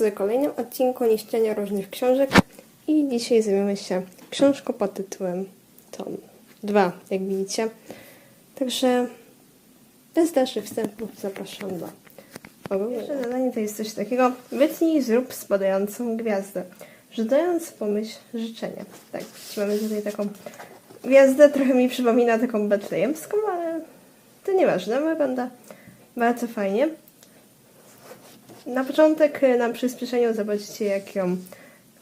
w kolejnym odcinku niszczenia różnych książek i dzisiaj zajmiemy się książką pod tytułem Tom 2, jak widzicie. Także bez dalszych wstępów zapraszam do oglądania. Pierwsze zadanie to jest coś takiego, wytnij zrób spadającą gwiazdę, rzucając pomyśl życzenie. Tak, mamy tutaj taką gwiazdę, trochę mi przypomina taką betlejemską, ale to nieważne, wygląda bardzo fajnie. Na początek y, na przyspieszeniu zobaczycie jak ją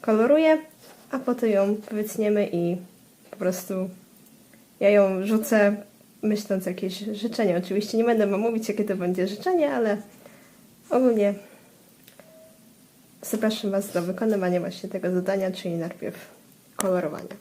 koloruję, a potem ją wytniemy i po prostu ja ją rzucę myśląc jakieś życzenie. Oczywiście nie będę wam mówić jakie to będzie życzenie, ale ogólnie zapraszam was do wykonywania właśnie tego zadania, czyli najpierw kolorowania.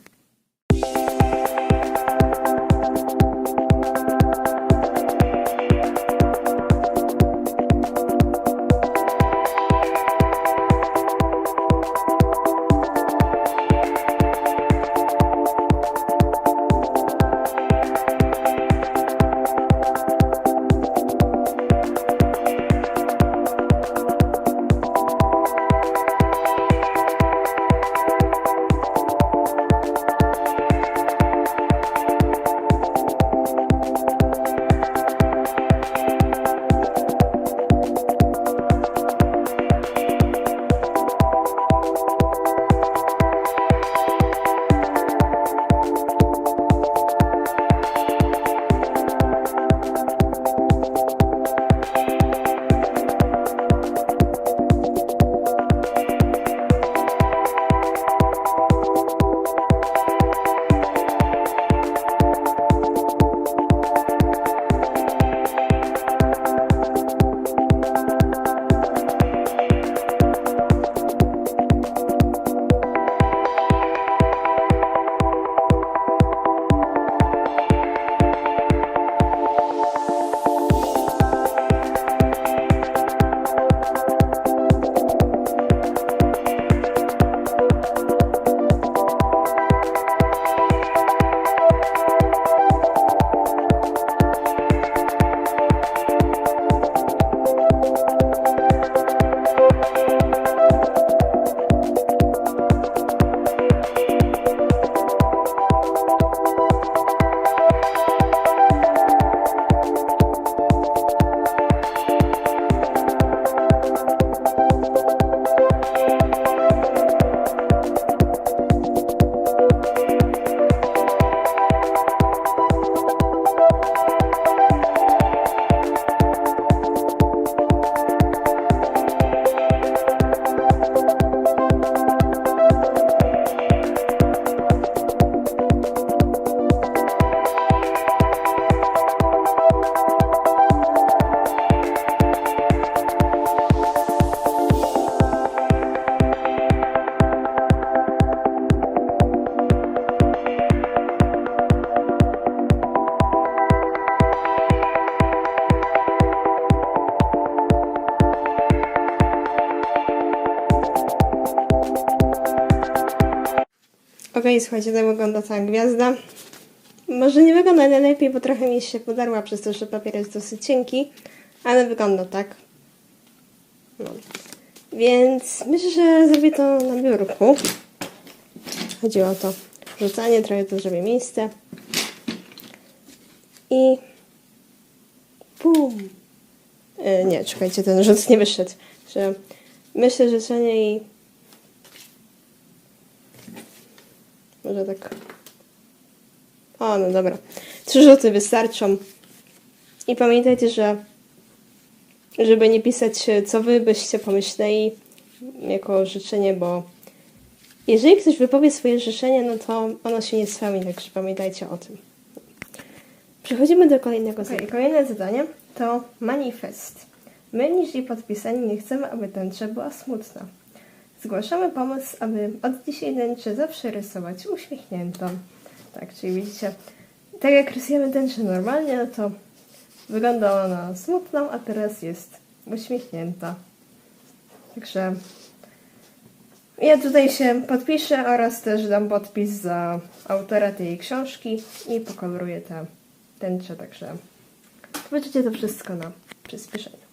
Okej, słuchajcie, tak wygląda ta gwiazda. Może nie wygląda najlepiej, bo trochę mi się podarła przez to, że papier jest dosyć cienki, ale wygląda tak. No. Więc myślę, że zrobię to na biurku. Chodzi o to rzucanie, trochę to zrobię miejsce. I bum. E, nie, czekajcie, ten rzut nie wyszedł. Że myślę, że życzenie i Może tak. O, no dobra. Trzy rzuty wystarczą. I pamiętajcie, że żeby nie pisać, co wy byście pomyśleli jako życzenie, bo jeżeli ktoś wypowie swoje życzenie, no to ono się nie spełni, także pamiętajcie o tym. Przechodzimy do kolejnego zadania. Kolejne zadanie to manifest. My, niż podpisani, nie chcemy, aby tęcza była smutna. Zgłaszamy pomysł, aby od dzisiaj tęczę zawsze rysować uśmiechniętą. Tak, czyli widzicie, tak jak rysujemy tęczę normalnie, no to wygląda ona smutną, a teraz jest uśmiechnięta. Także ja tutaj się podpiszę oraz też dam podpis za autora tej książki i pokoloruję tę tęczę, także zobaczycie to wszystko na przyspieszeniu.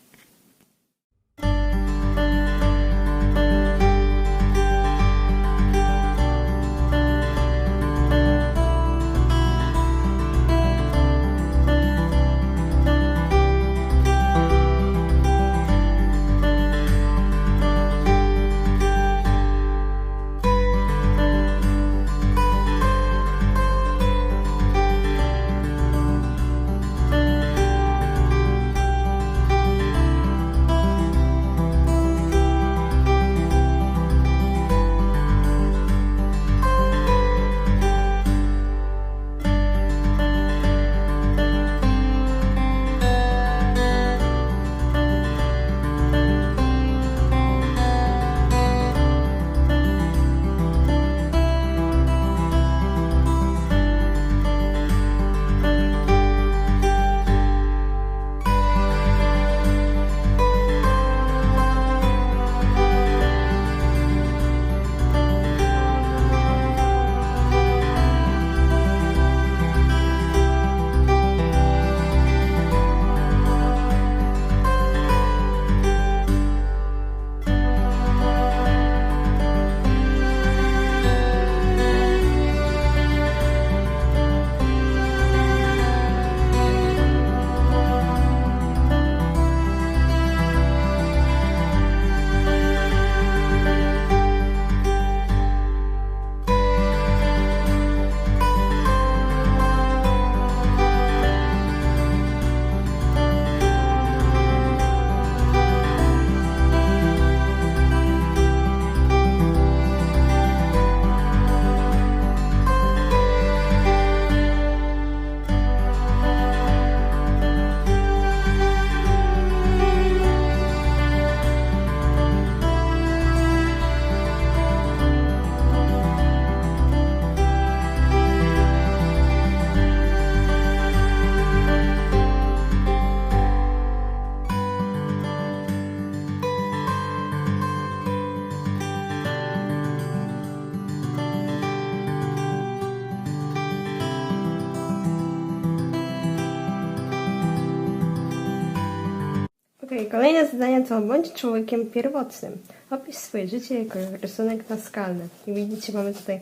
Kolejne zadanie to bądź człowiekiem pierwotnym. Opisz swoje życie jako rysunek naskalny. I widzicie, mamy tutaj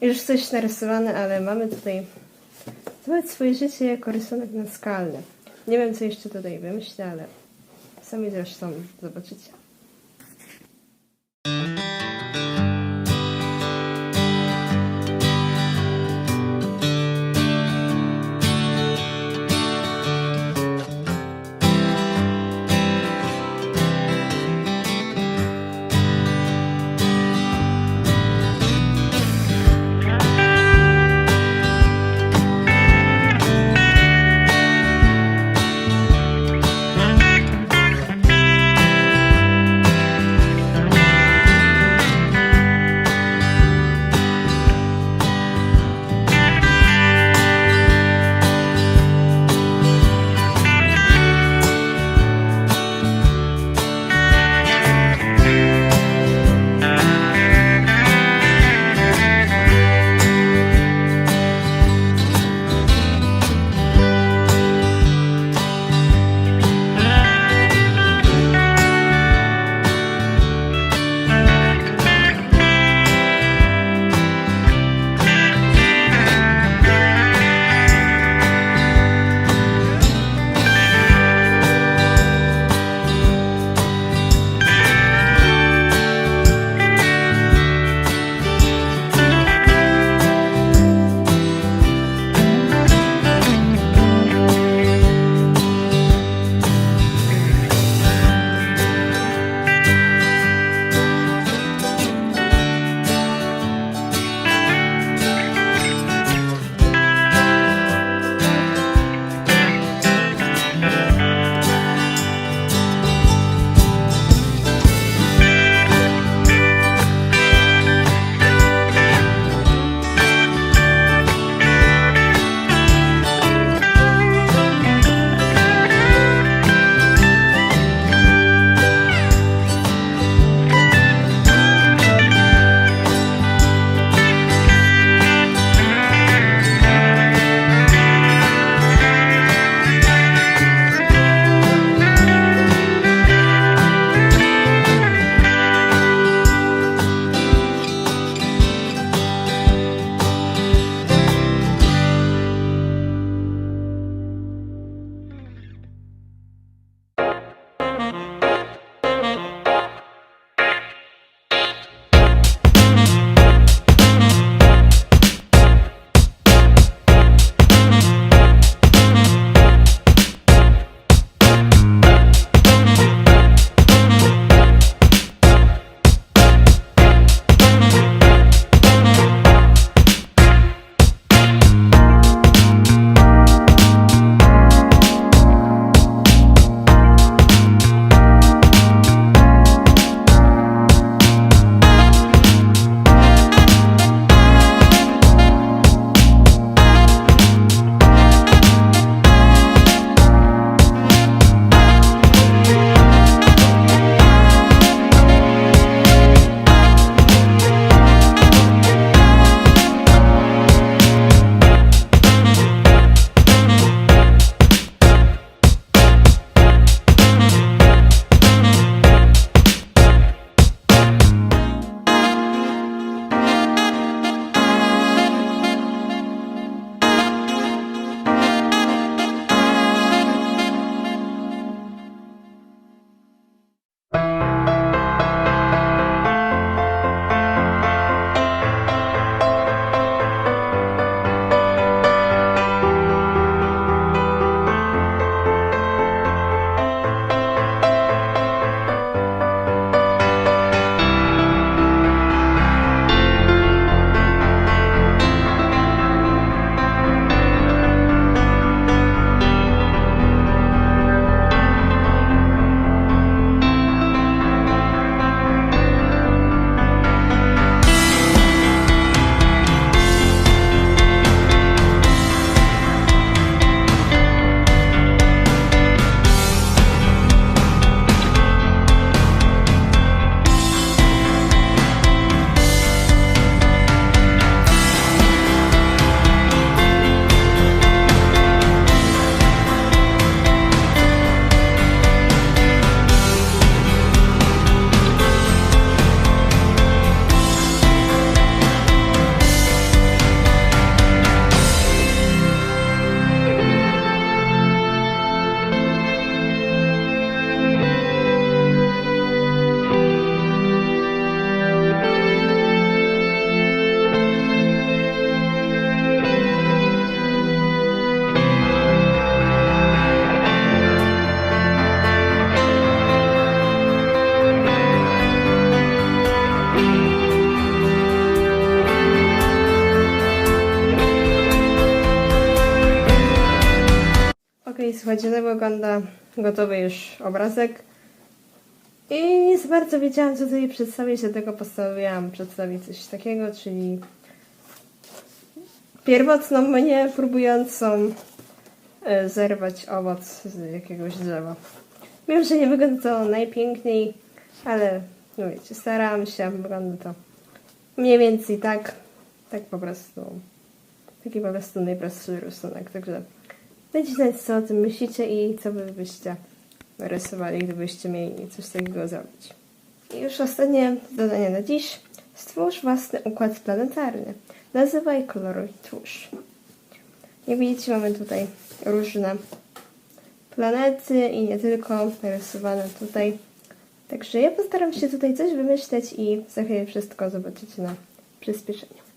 już coś narysowane, ale mamy tutaj zobacz swoje życie jako rysunek naskalny. Nie wiem, co jeszcze tutaj wymyślę, ale sami zresztą zobaczycie. Słuchajcie, to wygląda gotowy już obrazek. I za bardzo wiedziałam, co tutaj przedstawić, dlatego postanowiłam przedstawić coś takiego, czyli pierwotną mnie próbującą e, zerwać owoc z jakiegoś drzewa. Wiem, że nie wygląda to najpiękniej, ale no wiecie, starałam się, wygląda to mniej więcej tak, tak po prostu, taki po prostu najprostszy rysunek, także dajcie znać, co o tym myślicie i co wy byście rysowali, gdybyście mieli coś takiego zrobić. I już ostatnie zadanie na dziś. Stwórz własny układ planetarny. Nazywaj, koloruj, twórz. Jak widzicie, mamy tutaj różne planety i nie tylko rysowane tutaj. Także ja postaram się tutaj coś wymyśleć i za chwilę wszystko zobaczycie na przyspieszeniu.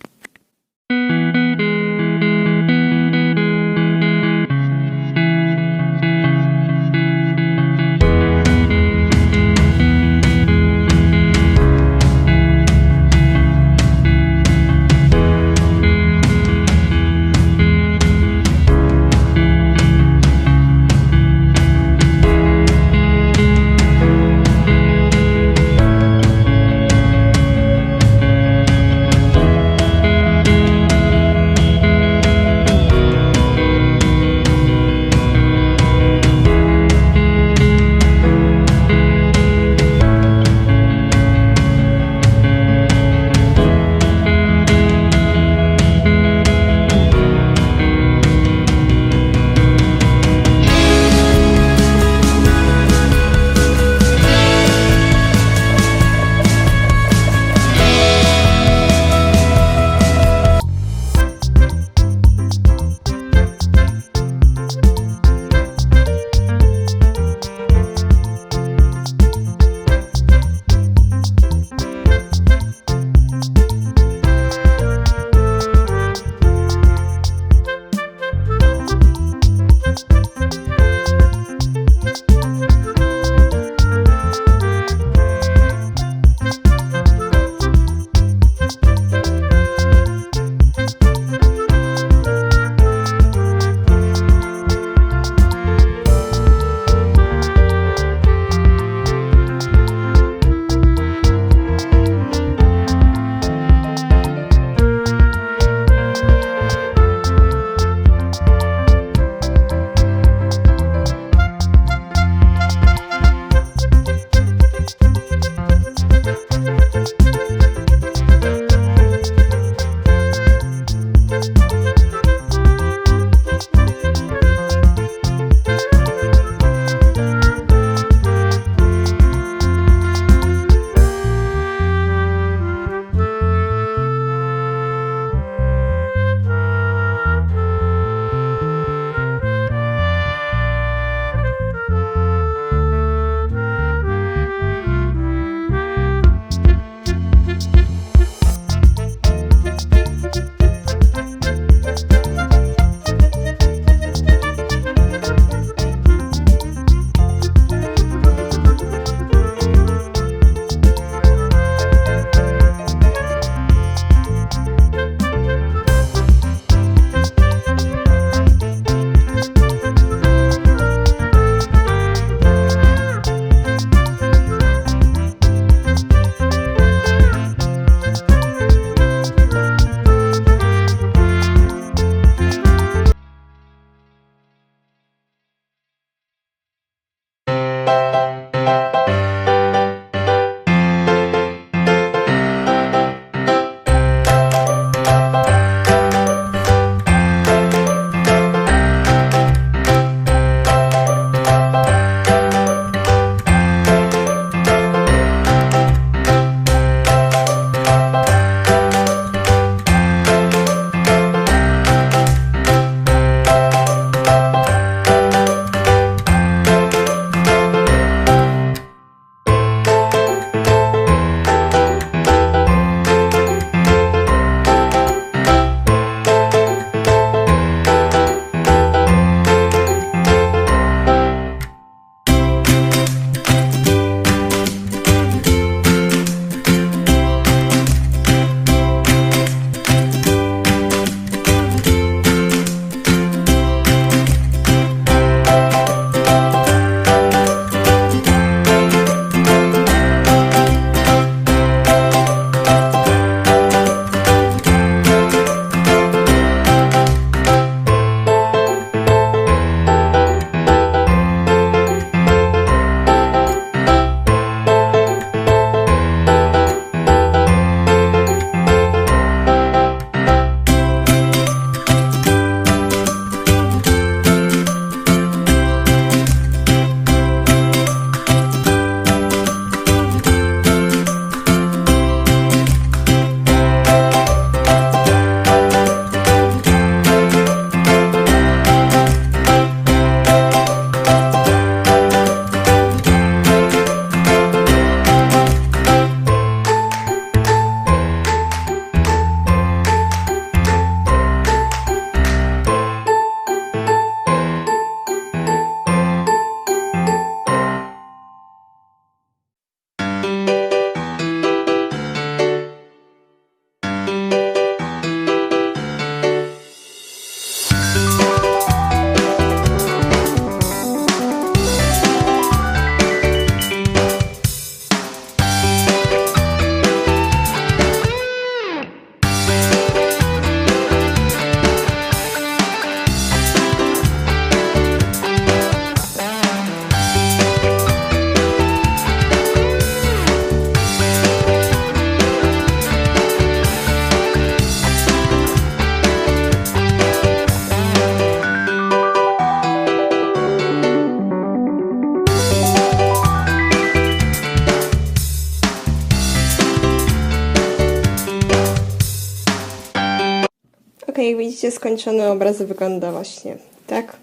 Widzicie, skończony obraz wygląda właśnie tak.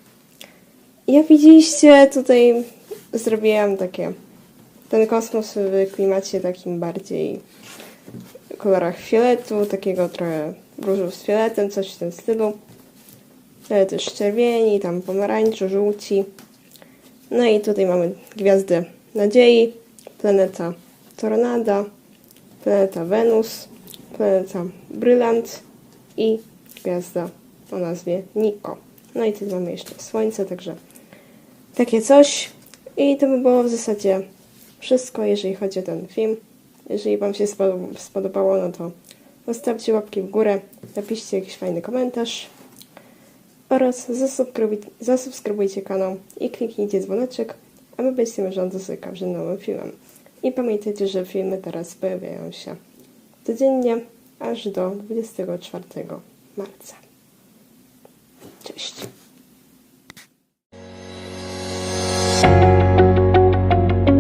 Jak widzieliście, tutaj zrobiłam takie ten kosmos w klimacie takim bardziej kolorach fioletu, takiego trochę różu z fioletem, coś w tym stylu. Ale też czerwieni, tam pomarańczu, żółci. No i tutaj mamy gwiazdę nadziei, planeta Tornada, planeta Wenus, planeta Brylant i gwiazda o nazwie Niko. No i tutaj mamy jeszcze Słońce, także takie coś. I to by było w zasadzie wszystko, jeżeli chodzi o ten film. Jeżeli Wam się spodo- spodobało, no to zostawcie łapki w górę, napiszcie jakiś fajny komentarz oraz zasubskrybuj, zasubskrybujcie kanał i kliknijcie dzwoneczek, aby być na bieżąco z każdym nowym filmem. I pamiętajcie, że filmy teraz pojawiają się codziennie aż do 24 marca. Cześć!